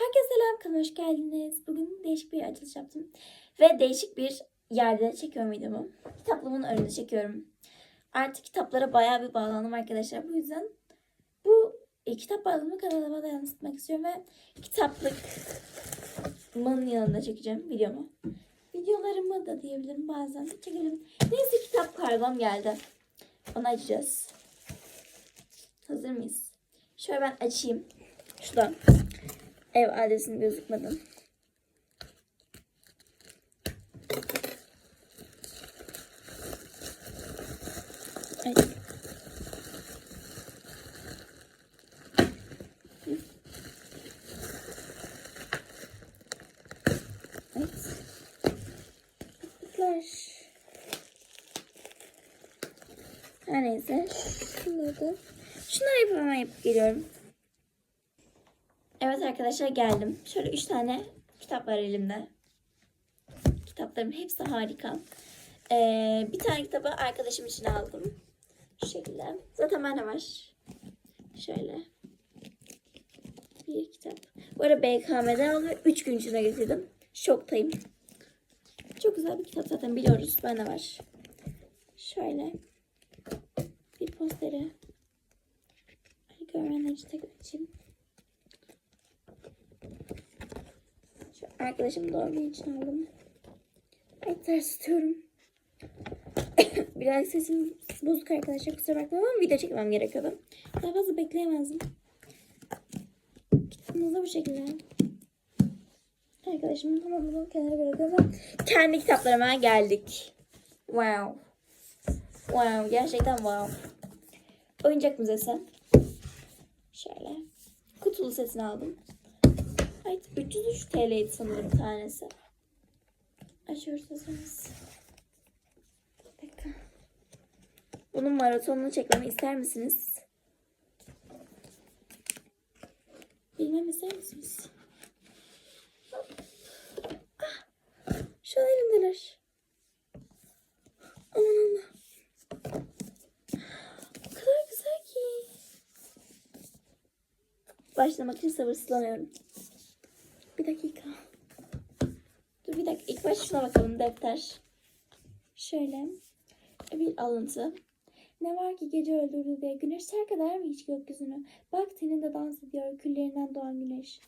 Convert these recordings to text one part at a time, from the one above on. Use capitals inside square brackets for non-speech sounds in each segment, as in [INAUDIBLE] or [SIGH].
Herkese selam kanalıma hoş geldiniz. Bugün değişik bir açılış yaptım. Ve değişik bir yerde çekiyorum videomu. Kitaplığımın önünde çekiyorum. Artık kitaplara bayağı bir bağlandım arkadaşlar. Bu yüzden bu e, kitap bağlamını kanalıma da yansıtmak istiyorum. Ve kitaplığımın yanında çekeceğim videomu. Videolarımı da diyebilirim bazen de çekelim. Neyse kitap kargom geldi. Onu açacağız. Hazır mıyız? Şöyle ben açayım. Şuradan. Ev adresini gözükmeden. Ay. Her neyse. Şunları da. Şunları yapıp geliyorum. Evet arkadaşlar geldim. Şöyle üç tane kitap var elimde. Kitaplarım hepsi harika. Ee, bir tane kitabı arkadaşım için aldım. Şu şekilde. Zaten bende var. Şöyle. Bir kitap. Bu arada BKM'den aldım ve 3 gün içinde getirdim. Şoktayım. Çok güzel bir kitap zaten biliyoruz. Bende var. Şöyle. Bir posteri. Görmeyenler için açayım. Şu arkadaşım doğum için aldım. Ay ters tutuyorum. [COUGHS] Biraz sesim bozuk arkadaşlar kusura bakmayın ama video çekmem gerekiyordu. Daha fazla bekleyemezdim. Kitabımız da bu şekilde. Arkadaşımın tamamını kenara bırakıyorum. Kendi kitaplarıma geldik. Wow. Wow. Gerçekten wow. Oyuncak müzesi. Şöyle. Kutulu setini aldım. Ay 303 TL'ydi sanırım tanesi. Bir dakika. Bunun maratonunu çekmemi ister misiniz? Bilmem ister misiniz? Şu an elimdeler. Aman Allah. O kadar güzel ki. Başlamak için sabırsızlanıyorum. Bir dakika. Dur bir dakika. İlk başta şuna bakalım. Defter. Şöyle. Bir alıntı. Ne var ki gece öldürdü diye güneş terk eder mi hiç gökyüzünü? Bak teninde dans ediyor küllerinden doğan güneş.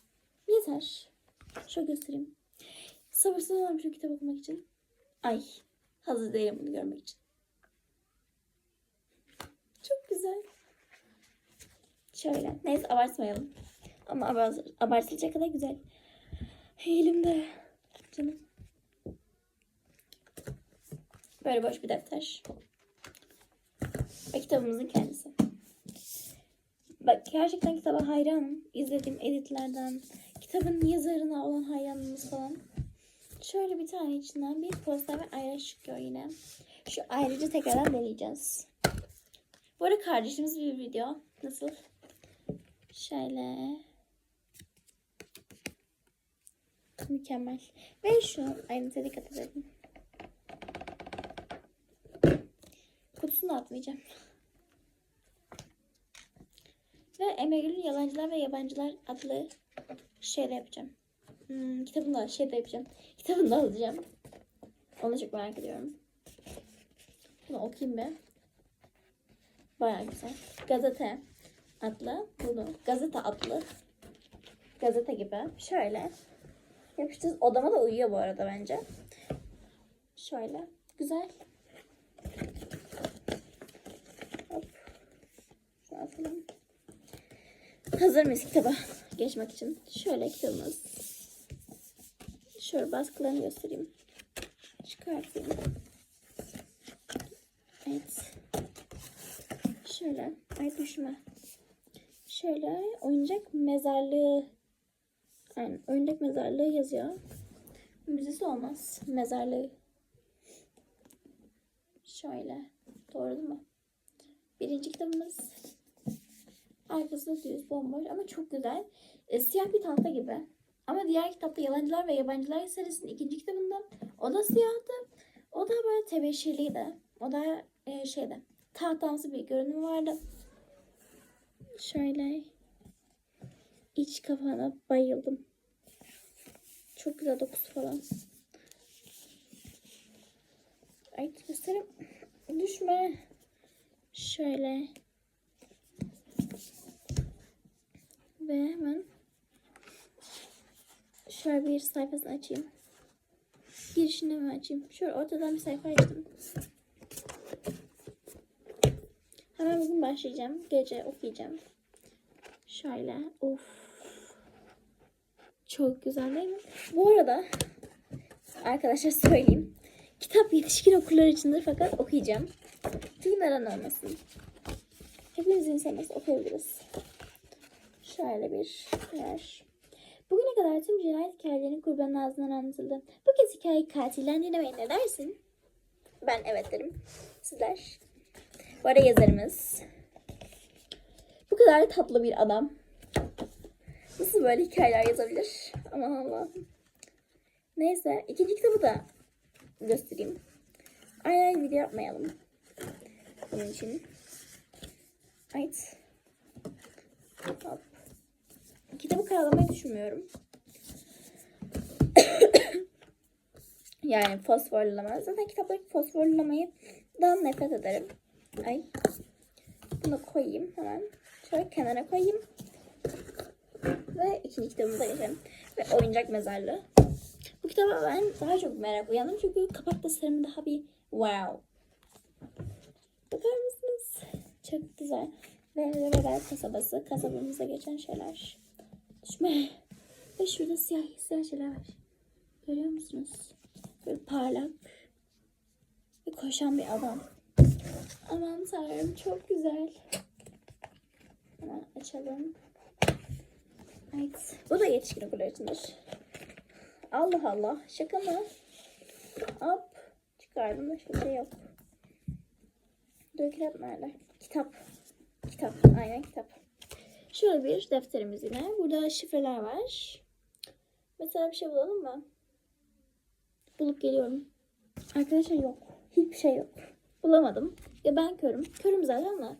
Yeter. Şöyle göstereyim. Sabırsızlanıyorum şu kitap okumak için. Ay. Hazır değilim bunu görmek için. Çok güzel. Şöyle. Neyse abartmayalım. Ama abart abartılacak kadar güzel. Elimde. Canım. Böyle boş bir defter. Ve kitabımızın kendisi. Bak gerçekten kitaba hayranım. İzlediğim editlerden, kitabın yazarına olan hayranlığımız falan. Şöyle bir tane içinden bir poster ve ayraç çıkıyor yine. Şu ayrıca tekrardan deneyeceğiz. Bu arada kardeşimiz bir video. Nasıl? Şöyle. Mükemmel. Ve şu ayrıntıya dikkat edelim. Kutusunu atmayacağım. Ve Emel'in Yalancılar ve Yabancılar adlı şeyle yapacağım. Hmm, kitabını da şeyde yapacağım. [LAUGHS] Kitabını da alacağım. Onu çok merak ediyorum. Bunu okuyayım bir. Baya güzel. Gazete adlı. Bunu gazete adlı. Gazete gibi. Şöyle. Yapıştırız. Odama da uyuyor bu arada bence. Şöyle. Güzel. Hop. Atalım. Hazır mıyız kitaba geçmek için? Şöyle kitabımız. Şöyle baskılarını göstereyim. Çıkartayım. Evet. Şöyle. Ay düşme. Şöyle oyuncak mezarlığı Aynen. Oyuncak mezarlığı yazıyor. Müzesi olmaz. Mezarlığı. Şöyle. Doğru değil mi? Birinci kitabımız. Arkası düz bomboş ama çok güzel. E, siyah bir tahta gibi. Ama diğer kitapta Yalancılar ve Yabancılar serisinin ikinci kitabında o da siyahtı. O da böyle tebeşirliydi. O da e, şeyde tahtamsı bir görünümü vardı. Şöyle iç kapağına bayıldım. Çok güzel dokusu falan. Ay göstereyim. Düşme. Şöyle. Ve hemen şöyle bir sayfasını açayım. Girişini mi açayım? Şöyle ortadan bir sayfa açtım. Hemen bugün başlayacağım. Gece okuyacağım. Şöyle. Of. Çok güzel değil mi? Bu arada arkadaşlar söyleyeyim. Kitap yetişkin okurlar içindir fakat okuyacağım. Çünkü neden olmasın? Hepimizin sevmesi okuyabiliriz. Şöyle bir yer. Bugüne kadar tüm cinayet hikayelerinin kurbanın ağzından anlatıldı. Bu kez hikayeyi katilden dinlemeye ne dersin? Ben evet derim. Sizler? Bu arada yazarımız. Bu kadar tatlı bir adam. Nasıl böyle hikayeler yazabilir? Aman Allah'ım. Neyse ikinci kitabı da göstereyim. Aynı aynı video yapmayalım. Bunun için. Evet. Hop. Kitabı karalamayı düşünmüyorum. [COUGHS] yani fosforlama. Zaten kitaptaki fosforlamayı daha nefret ederim. Ay. Bunu koyayım hemen. Şöyle kenara koyayım. Ve ikinci kitabımıza geçelim. Ve oyuncak mezarlığı. Bu kitaba ben daha çok merak uyandım. Çünkü kapak tasarımı daha bir wow. Bakar mısınız? Çok güzel. Ve Rebel kasabası. Kasabamıza geçen şeyler. Düşme. Ve şurada siyah siyah şeyler var. Görüyor musunuz? Böyle parlak. Ve koşan bir adam. Aman tanrım çok güzel. Hemen açalım. Evet. Bu da yetişkin okullar içindir. Allah Allah. Şaka mı? Hop. Çıkardım. Başka bir şey yok. Kitap nerede? Kitap. Kitap. Aynen kitap. Şöyle bir defterimiz yine. Burada şifreler var. Mesela bir şey bulalım mı? Bulup geliyorum. Arkadaşlar yok. Hiçbir şey yok. Bulamadım. Ya ben körüm. Körüm zaten ama.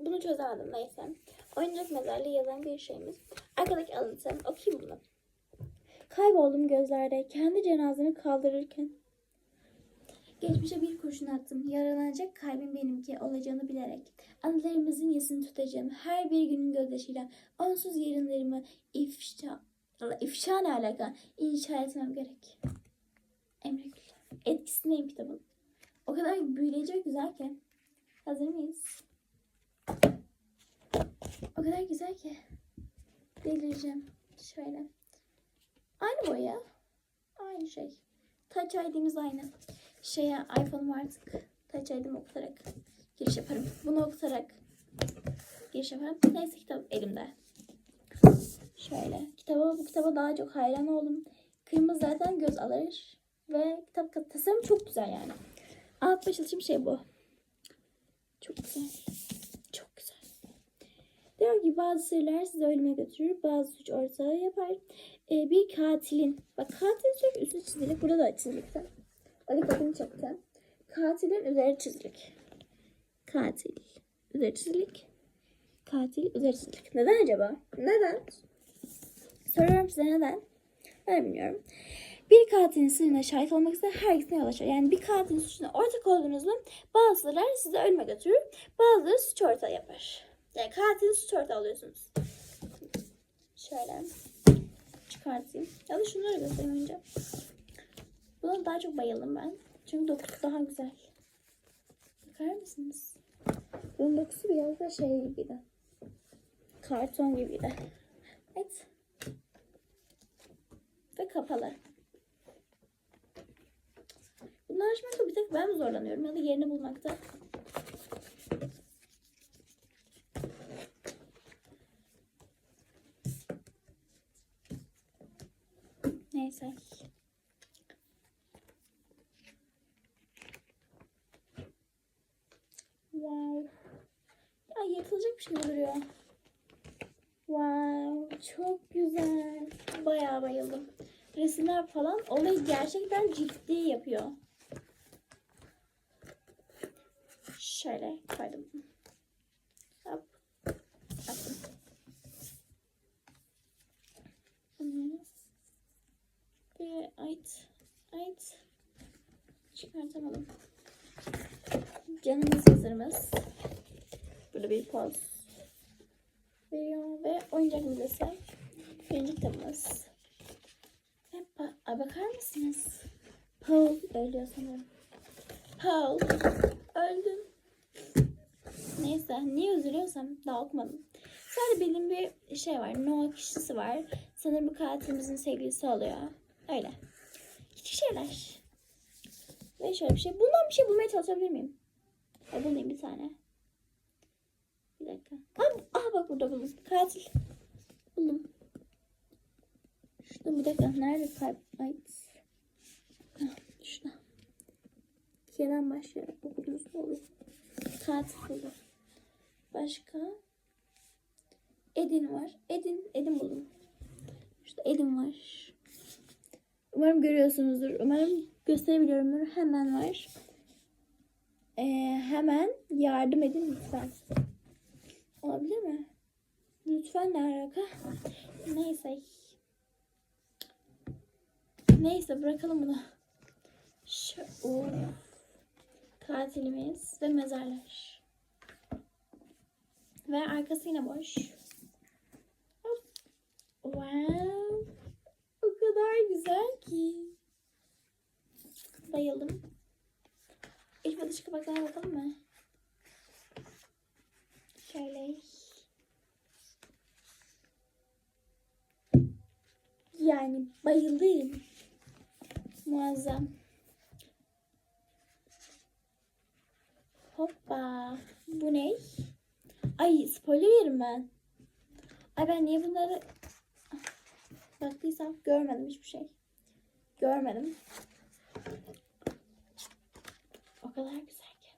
Bunu çözemedim neyse. Oyuncak mezarlığı yazan bir şeyimiz. Arkadaki alıntı. Okuyayım bunu. Kayboldum gözlerde. Kendi cenazemi kaldırırken. Geçmişe bir kurşun attım. Yaralanacak kalbim benimki olacağını bilerek. Anılarımızın yasını tutacağım. Her bir günün gözyaşıyla onsuz yarınlarımı ifşa, ifşa ne alaka? İnşa etmem gerek. Emre Gül. Etkisindeyim kitabın. O kadar büyüleyici güzel ki. Hazır mıyız? O kadar güzel ki. Delireceğim. Şöyle. Aynı boya. Aynı şey. Touch ID'miz aynı. Şeye iPhone'um artık Touch ID'mi okutarak giriş yaparım. Bunu okutarak giriş yaparım. Neyse kitap elimde. Şöyle. Kitaba, bu kitaba daha çok hayran oldum. Kırmızı zaten göz alır. Ve kitap tasarım çok güzel yani. Anlatmaya çalıştığım şey bu. Çok güzel. Çok. Diyor ki bazı sırlar sizi ölüme götürür. Bazı suç ortağı yapar. Ee, bir katilin. Bak katilin sürekli üstü çizilik. Burada da çizilikten. O dikkatimi çekti. Katilin üzeri çizilik. Katil. Üzeri çizilik. Katil üzeri çizilik. Neden acaba? Neden? Soruyorum size neden? Ben bilmiyorum. Bir katilin sırrına şahit olmak isteyen herkesine yol açar. Yani bir katilin suçuna ortak olduğunuz mu bazıları sizi ölüme götürür. Bazıları suç ortağı yapar. Yani katilin suç ortağı oluyorsunuz. Şöyle çıkartayım. Ya da şunları göstereyim önce. Buna daha çok bayıldım ben. Çünkü dokusu daha güzel. Bakar mısınız? Bunun dokusu biraz da şey gibiydi. Karton gibiydi. Evet. Ve kapalı. Bunları açmakta bir tek ben mi zorlanıyorum ya da yerini bulmakta. olayı gerçekten ciddi yapıyor. Şöyle koydum. Hop. Attım. Ve ait ait çıkartamadım. Canımız hazırımız. Burada bir poz veriyor ve oyuncak müzesi. Birinci kitabımız. Ay, bakar mısınız? Paul ölüyor sanırım. Paul öldüm. Neyse niye üzülüyorsam daha okumadım. Sadece bildiğim bir şey var. Noah kişisi var. Sanırım bu katilimizin sevgilisi oluyor. Öyle. Küçük şeyler. Ve şöyle bir şey. Bundan bir şey bulmaya çalışabilir miyim? E bulayım bir tane. Bir dakika. Aa, aha bak burada buldum. Katil. Buldum. Şurada bir dakika. Nerede. Ah, Şurada. Kerem başlayarak okudunuz mu olur? Katil buldum. Başka? Edin var. Edin. Edin buldum. Şurada Edin var. Umarım görüyorsunuzdur. Umarım gösterebiliyorumdur. Hemen var. Ee, hemen yardım edin lütfen. Olabilir mi? Lütfen ne alaka? Neyse. Neyse bırakalım bunu. Şu, Oo. Katilimiz ve mezarlar. Ve arkası yine boş. Wow. O kadar güzel ki. Bayıldım. İlk dış kapaklarına bakalım mı? Şöyle. Yani bayıldım. Muazzam. Hoppa. Bu ne? Ay spoiler yerim ben. Ay ben niye bunları baktıysam görmedim hiçbir şey. Görmedim. O kadar güzel ki.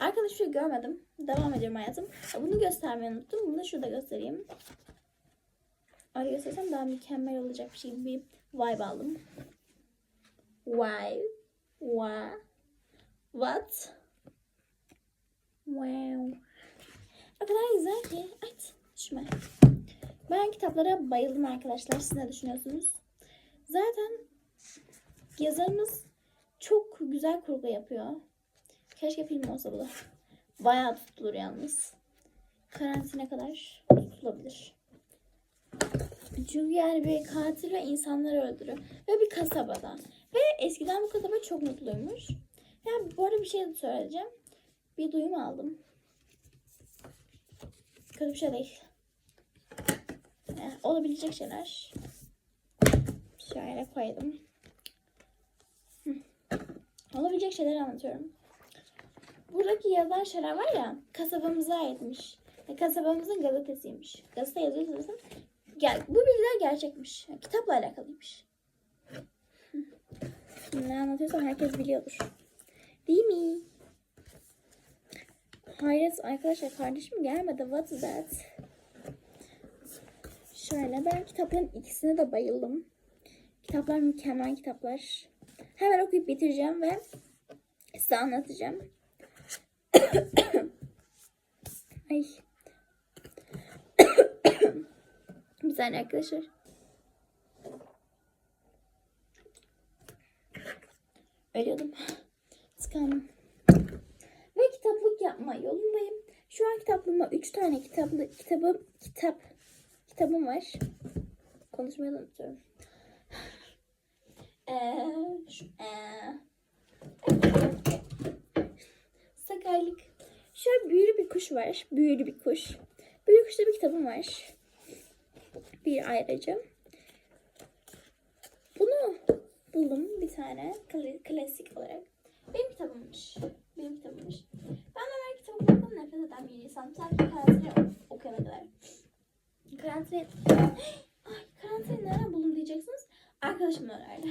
Arkadaş bir şey görmedim. Devam ediyorum hayatım. Ha, Bunu göstermeyi unuttum. Bunu da şurada göstereyim. Öyle göstersem daha mükemmel olacak bir şey. Bir vibe aldım. Why? Why? What? Wow. O kadar güzel ki. Ay düşme. Ben kitaplara bayıldım arkadaşlar. Siz ne düşünüyorsunuz? Zaten yazarımız çok güzel kurgu yapıyor. Keşke film olsa bu da. Bayağı tutulur yalnız. Karantina kadar tutulabilir. Çünkü yani bir katil ve insanları öldürüyor. Ve bir kasabada. Ve eskiden bu kasaba çok mutluymuş. Yani bu arada bir şey de söyleyeceğim. Bir duyum aldım. Kötü bir şey değil. Yani olabilecek şeyler. Şöyle koydum. Hı. Olabilecek şeyleri anlatıyorum. Buradaki yazan şeyler var ya kasabamıza aitmiş. Ve kasabamızın gazetesiymiş. Gazete yazıyor zaten. Gel, bu bilgiler gerçekmiş. Kitapla alakalıymış. Hı. Ne anlatıyorsam herkes biliyordur. Değil mi? Hayret arkadaşlar kardeşim gelmedi. What is that? Şöyle ben kitapların ikisine de bayıldım. Kitaplar mükemmel kitaplar. Hemen okuyup bitireceğim ve size anlatacağım. [COUGHS] Ay. [COUGHS] Bir saniye arkadaşlar. Ölüyordum. Tıkandım. Ve kitaplık yapma yolundayım. Şu an kitaplığıma 3 tane kitaplı kitabım kitap kitabım var. Konuşmayı unutuyorum. [SIGHS] Eee, şu, eee. Sakarlık. Şöyle büyülü bir kuş var. Büyülü bir kuş. Büyülü kuşta bir kitabım var. Bir ayrıca. Bunu buldum bir tane. Kla- Klasik olarak. Benim kitabımmış. Benim kitabımmış. Ben de kitap okumaktan nefret eden bir insanım. Sadece karantina okuyana kadar. [GASPS] Ay karantina nereden buldum diyeceksiniz. Arkadaşım önerdi.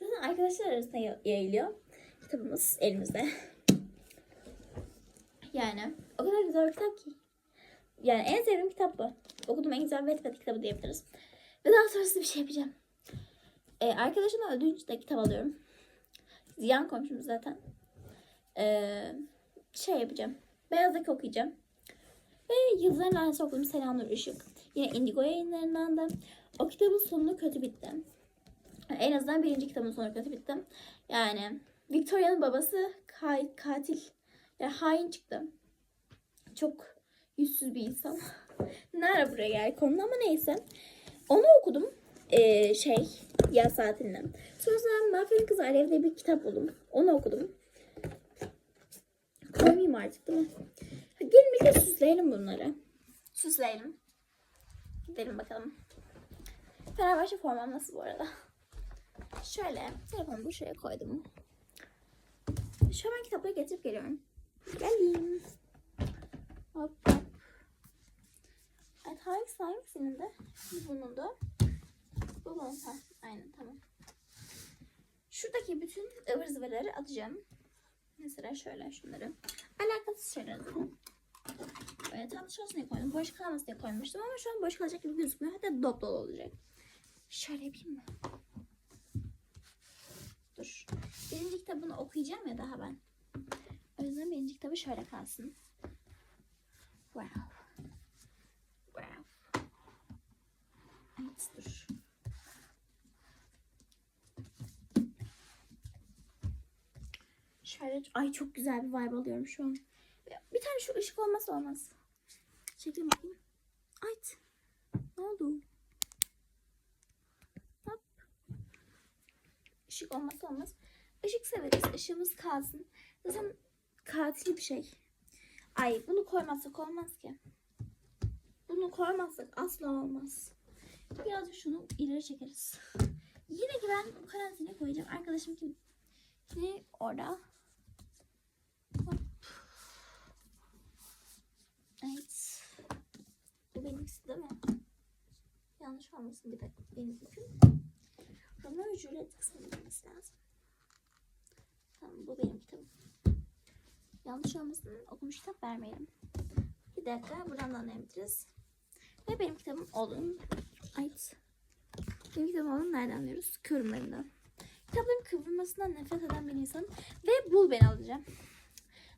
Zaten arkadaşlar arasında ya- yayılıyor. Kitabımız elimizde. [LAUGHS] Yani o kadar güzel bir kitap ki. Yani en sevdiğim kitap bu. Okuduğum en güzel Wattpad kitabı diyebiliriz. Ve daha sonrasında bir şey yapacağım. Ee, arkadaşımla ödünç de kitap alıyorum. Ziyan komşumuz zaten. Ee, şey yapacağım. Beyazdaki okuyacağım. Ve Yıldızların Lanesi okudum. Selamlar Işık. Yine Indigo yayınlarından da. O kitabın sonu kötü bitti. En azından birinci kitabın sonu kötü bitti. Yani Victoria'nın babası ka- katil. Yani hain çıktı. Çok yüzsüz bir insan. [LAUGHS] Nerede buraya gel konu ama neyse. Onu okudum. Ee, şey yaz tatilinde. Sonrasında Mafya'nın Kızı Alev diye bir kitap buldum. Onu okudum. Koymayayım artık değil mi? Ha, Gelin birlikte süsleyelim bunları. Süsleyelim. Gidelim bakalım. Fenerbahçe formam nasıl bu arada? Şöyle telefonumu şuraya koydum. Şu an kitapları getirip geliyorum. Geleyim. Hop. Evet hangisi hangisinin de? Bunun da. Bu bunun. Ha, aynen tamam. Şuradaki bütün ıvır zıvırları atacağım. Mesela şöyle şunları. Alakasız şeyler atacağım. Böyle tatlı olsun diye koydum. Boş kalmasın diye koymuştum ama şu an boş kalacak gibi gözükmüyor. Hatta dop dolu olacak. Şöyle yapayım mı? Dur. Birinci kitabını okuyacağım ya daha ben. O yüzden birinci kitabı şöyle kalsın. Wow. Wow. Evet dur. Şöyle ay çok güzel bir vibe alıyorum şu an. Bir tane şu ışık olmazsa olmaz. Çekeyim bakayım. Ay. Ne oldu? Hop. Işık olmazsa olmaz. Işık severiz. Işığımız kalsın. Zaten katil bir şey. Ay bunu koymazsak olmaz ki. Bunu koymazsak asla olmaz. Birazcık şunu ileri çekeriz. Yine ki ben bu karantinaya koyacağım. Arkadaşım kim? Yine orada. Hop. Evet. Bu benimkisi değil mi? Yanlış olmasın bir dakika. Benim. Romeo ve Juliet kısmı bilmesi lazım. Tamam bu benim kitabım. Yanlış olmasın okumuş kitap vermeyelim. Bir dakika buradan da anlayabiliriz. Ve benim kitabım olduğunu ait. Benim kitabım olduğunu nereden anlıyoruz? Kıvrımlarından. Kitapların kıvrılmasından nefret eden bir insanım. Ve bul ben alacağım.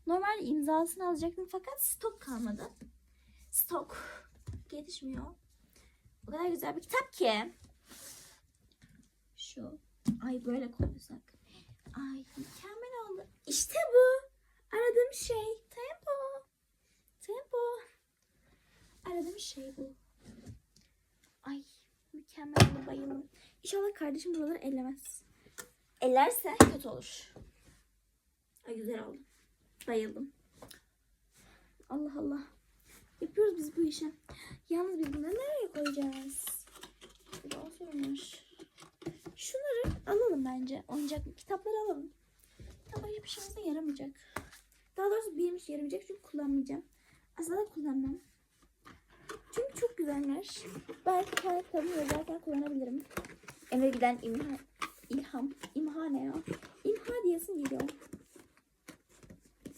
Normal imzasını alacaktım fakat stok kalmadı. Stok yetişmiyor. O kadar güzel bir kitap ki. Şu. Ay böyle koysak. Ay mükemmel oldu. İşte bu. Aradığım şey. Tempo. Tempo. Aradığım şey bu. Ay mükemmel bayıldım. İnşallah kardeşim buraları ellemez. Ellerse kötü olur. Ay güzel oldu. Bayıldım. Allah Allah. Yapıyoruz biz bu işi. Yalnız biz bunları nereye koyacağız? Bir daha sorunlar. Şunları alalım bence. Oyuncak kitapları alalım. Kitaplar hiçbir şeyimize yaramayacak. Daha doğrusu benim işe yaramayacak çünkü kullanmayacağım. Aslında da kullanmam. Çünkü çok güzeller. Belki kendi kitabımı yazarken kullanabilirim. Eve giden imha, ilham. İmha ne ya? İmha diyesin geliyor.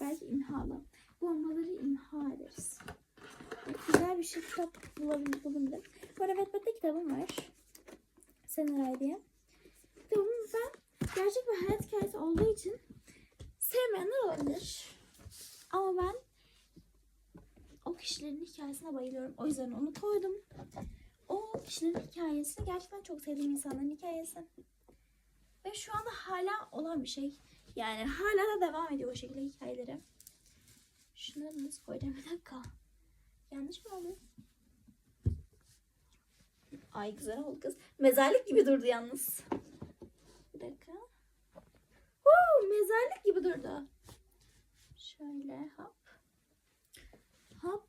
Belki imhalı. Bombaları imha ederiz. Güzel bir şey kitap bulundum. Bu arada Wattpad'da kitabım var. Seneray diye. Kitabım ben gerçek bir hayat hikayesi olduğu için sevmeyenler olabilir. Ama ben o kişilerin hikayesine bayılıyorum. O yüzden onu koydum. O kişilerin hikayesini gerçekten çok sevdiğim insanların hikayesi. Ve şu anda hala olan bir şey. Yani hala da devam ediyor o şekilde hikayeleri. Şunları nasıl koyacağım bir dakika. Yanlış mı oldu? Ay güzel oldu kız. Mezarlık gibi durdu yalnız. Bir dakika. Woo, mezarlık gibi durdu. Şöyle hop. Hop.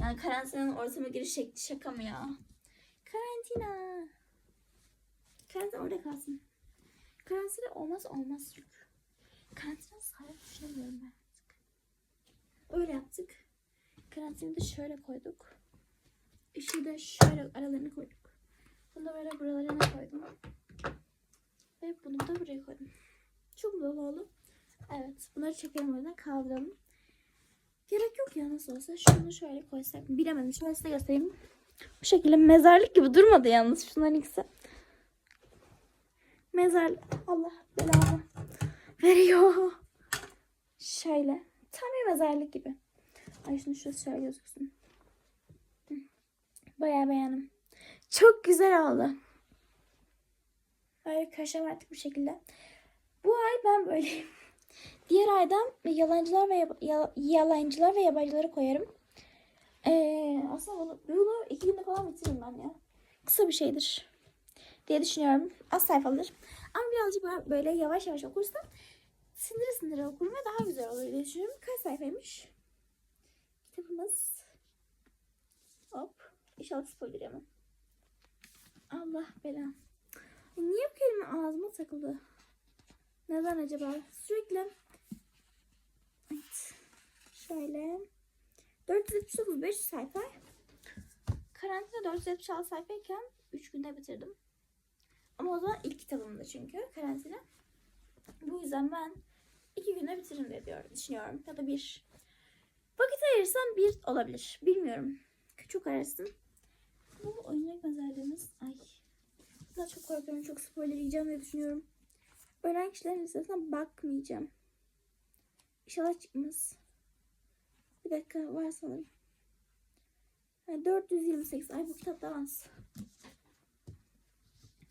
Yani karantinanın ortama giriş şekli şaka mı ya? Karantina. Karantina orada kalsın. Karantina olmaz olmaz çünkü. Karantina sahip düşünemiyorum ben artık. Öyle yaptık. Karantinayı da şöyle koyduk. Işığı da şöyle aralarına koyduk. Bunu da böyle buralarına koydum. Ve bunu da buraya koydum. Çok dolu oldu. Evet. Bunları çekelim o yüzden kaldıralım. Gerek yok ya nasıl olsa. Şunu şöyle koysak. Bilemedim. Şöyle size göstereyim. Bu şekilde mezarlık gibi durmadı yalnız şunların ikisi. Mezarlık. Allah belamı veriyor. Şöyle. Tam bir mezarlık gibi. Ay şurası şöyle gözüksün. Hı. Bayağı beğendim. Çok güzel oldu. Kaşım artık bu şekilde. Bu ay ben böyleyim. [LAUGHS] Diğer aydan yalancılar ve yab- yala- yalancılar ve yabancıları koyarım. Ee, aslında bunu, bunu iki günde falan bitiririm ben ya. Kısa bir şeydir diye düşünüyorum. Az sayfalıdır. Ama birazcık böyle- yavaş yavaş okursam sindire sindire okurum ve daha güzel olur diye düşünüyorum. Kaç sayfaymış? Kitabımız. Hop. İnşallah spoiler yemem. Allah belanı. Niye bu kelime ağzıma takıldı? Neden acaba? Sürekli. Evet. Şöyle. 479 500 sayfa. Karantina 476 sayfayken 3 günde bitirdim. Ama o zaman ilk kitabımdı çünkü karantina. Bu yüzden ben 2 günde bitiririm diye diyorum, düşünüyorum. Ya da bir. Vakit ayırırsam bir olabilir. Bilmiyorum. Çok arasın. Bu oyuncak özelliğimiz. Ay. Daha çok korkuyorum. Çok spoiler yiyeceğim diye düşünüyorum. Ölen kişilerin listesine bakmayacağım. İnşallah çıkmaz. Bir dakika var sanırım. Ha, 428. Ay bu kitap da az.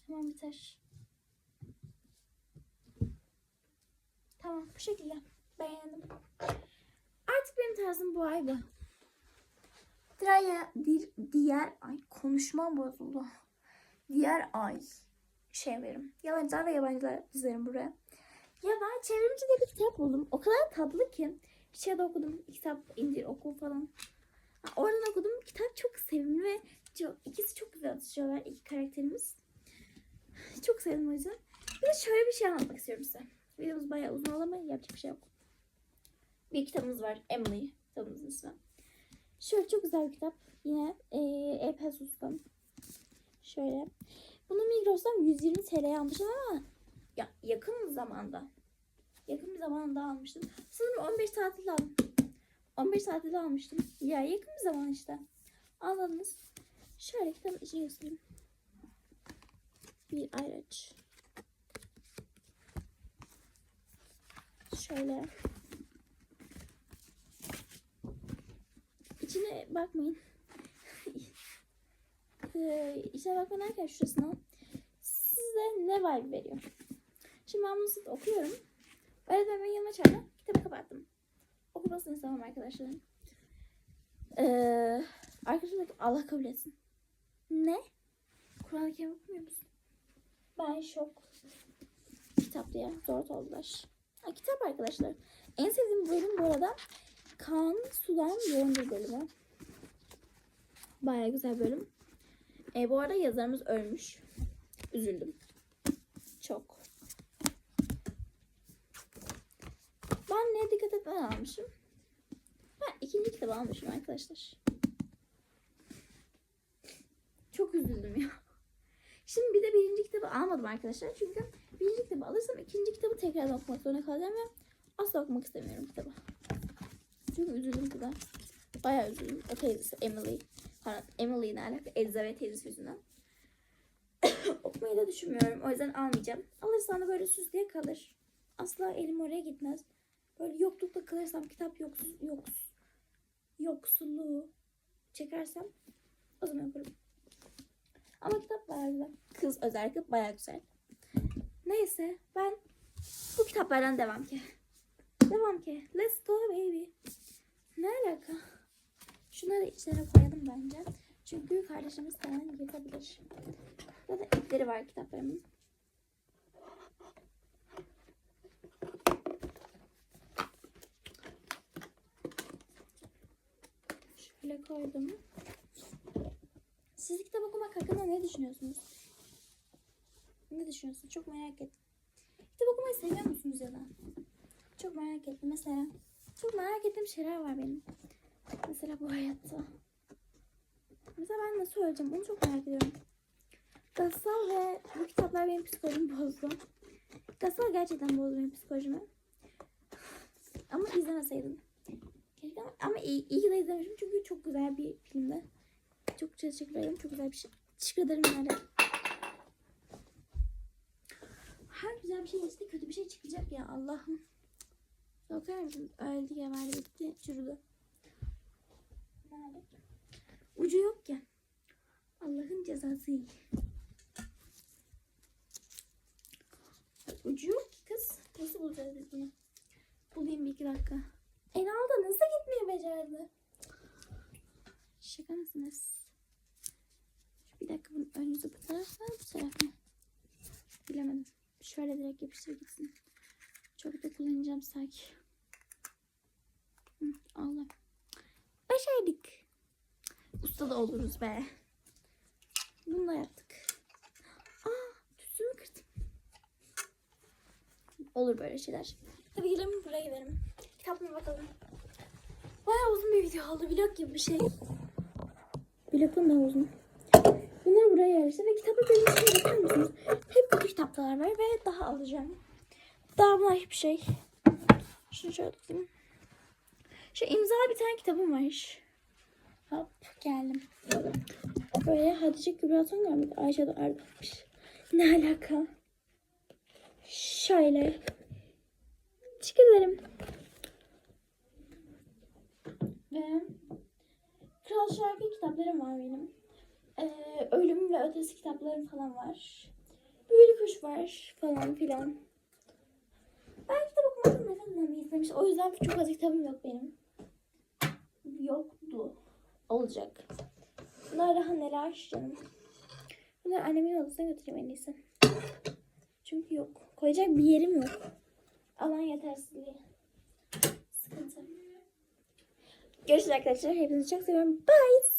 Tamam biter. Tamam bu şekilde. Beğendim. Artık benim tarzım bu ay bu. Diğer, diğer ay konuşmam bozuldu. Diğer ay şey verim. Yalancılar ve yabancılar dizerim buraya. Ya ben çevrimiçi diye bir kitap buldum. O kadar tatlı ki. Şeyde okudum. Kitap indir oku falan. Oradan okudum. Kitap çok sevimli ve çok, ikisi çok güzel atışıyorlar iki karakterimiz. Çok sevdim o yüzden. Bir de şöyle bir şey anlatmak istiyorum size. Videomuz bayağı uzun ama yapacak bir şey yok. Bir kitabımız var. Emily kitabımızın ismi. Şöyle çok güzel bir kitap. Yine e, E-Pesus'tan. Şöyle. Bunu Migros'tan 120 TL'ye almıştım ama ya, yakın zamanda. Yakın bir zamanda almıştım. Sanırım 15 tatil aldım. 15 tatil almıştım. Ya yakın bir zaman işte. Anladınız. Şöyle kitabın içini göstereyim. Bir ayraç. Şöyle. İçine bakmayın. [LAUGHS] ee, içine bakmayın derken şurasına size ne vibe veriyor? Şimdi ben bunu sırf okuyorum. Öğretmenin yanıma çağırdı. Kitabı kapattım. Okumasını istemem arkadaşlarım. Ee, ki, Allah kabul etsin. Ne? Kur'an-ı Kerim okumuyor musun? Ben şok. Kitap diye zor oldular. Ha, kitap arkadaşlar. En sevdiğim bölüm bu arada Kan Sudan Yoğundur bölümü. Baya güzel bölüm. E, bu arada yazarımız ölmüş. Üzüldüm. Çok. Ben ne dikkat etmeden almışım. Ben ikinci kitabı almışım arkadaşlar. Çok üzüldüm ya. Şimdi bir de birinci kitabı almadım arkadaşlar. Çünkü birinci kitabı alırsam ikinci kitabı tekrar okumak zorunda kalacağım ve asla okumak istemiyorum kitabı. Çünkü üzüldüm kıza. Bayağı üzüldüm. O teyzesi Emily. Pardon Emily ile alakalı Elizabeth teyzesi yüzünden. [COUGHS] Okumayı da düşünmüyorum. O yüzden almayacağım. Alırsam da böyle süs diye kalır. Asla elim oraya gitmez. Böyle yoklukta kalırsam kitap yoksuz, yoks, yoksulluğu çekersem o zaman yaparım. Ama kitap güzel. Kız özellikle bayağı güzel. Neyse ben bu kitaplardan devam ki. Devam ki. Let's go baby. Ne alaka? Şunları içine koyalım bence. Çünkü kardeşimiz falan yırtabilir. Ya da ipleri var kitaplarımın. Şöyle koydum. Siz kitap okumak hakkında ne düşünüyorsunuz? Ne düşünüyorsunuz? Çok merak ettim. Kitap okumayı seviyor musunuz ya da? Çok merak ettim. Mesela çok merak ettiğim şeyler var benim. Mesela bu hayatta. Mesela ben nasıl öleceğim onu çok merak ediyorum. Gasal ve bu kitaplar benim psikolojimi bozdu. Gasal gerçekten bozdu benim psikolojimi. Ama izlemeseydim. Keşke ama, iyi, iyi de izlemişim çünkü çok güzel bir filmdi. Çok teşekkür ederim. Çok güzel bir şey. Teşekkür ederim yani. Her güzel bir şey işte kötü bir şey çıkacak ya Allah'ım. Bakar mısınız? Öldü geberdi bitti çürüdü. Ucu yok ki. Allah'ın cezası. bulacağız biz bunu? Bulayım bir iki dakika. Enal da nasıl gitmeyi becerdi? Şaka mısınız? Bir dakika bunun ön yüzü bu taraf mı bu taraf mı? Bilemedim. Şöyle direkt yapıştır gitsin. Çok da kullanacağım sanki. Allah. Başardık. Usta da oluruz be. Bunu da yaptık. Aa, tütsümü kırdım. Olur böyle şeyler. Hadi gidelim buraya gidelim. Kitaplara bakalım. Bayağı uzun bir video oldu. Vlog gibi bir şey. Vlog'un da uzun. Bunları buraya yerleştir ve kitapla bölümüne bakar? Hep kötü kitaplar var ve daha alacağım. Daha bunlar hiçbir şey. Şunu şöyle tutayım. Şu imza bir tane kitabım var. Hop geldim. Böyle Hatice Kübra Son mıydı? Ayşe Doğar varmış. Ne alaka? Şöyle. Ederim. Ve Kral Şarkı kitaplarım var benim. Ee, ölüm ve ötesi kitaplarım falan var. Büyülü kuş var falan filan. Ben kitap okumaktan nefret eden bir O yüzden çok fazla kitabım yok benim. Yoktu. Olacak. Bunlar daha neler canım. Bunları annemin odasına götüreyim en iyisi. Çünkü yok. Koyacak bir yerim yok. Alan yetersizliği. Sıkıntı. Görüşürüz arkadaşlar. Hepinizi çok seviyorum. Bye.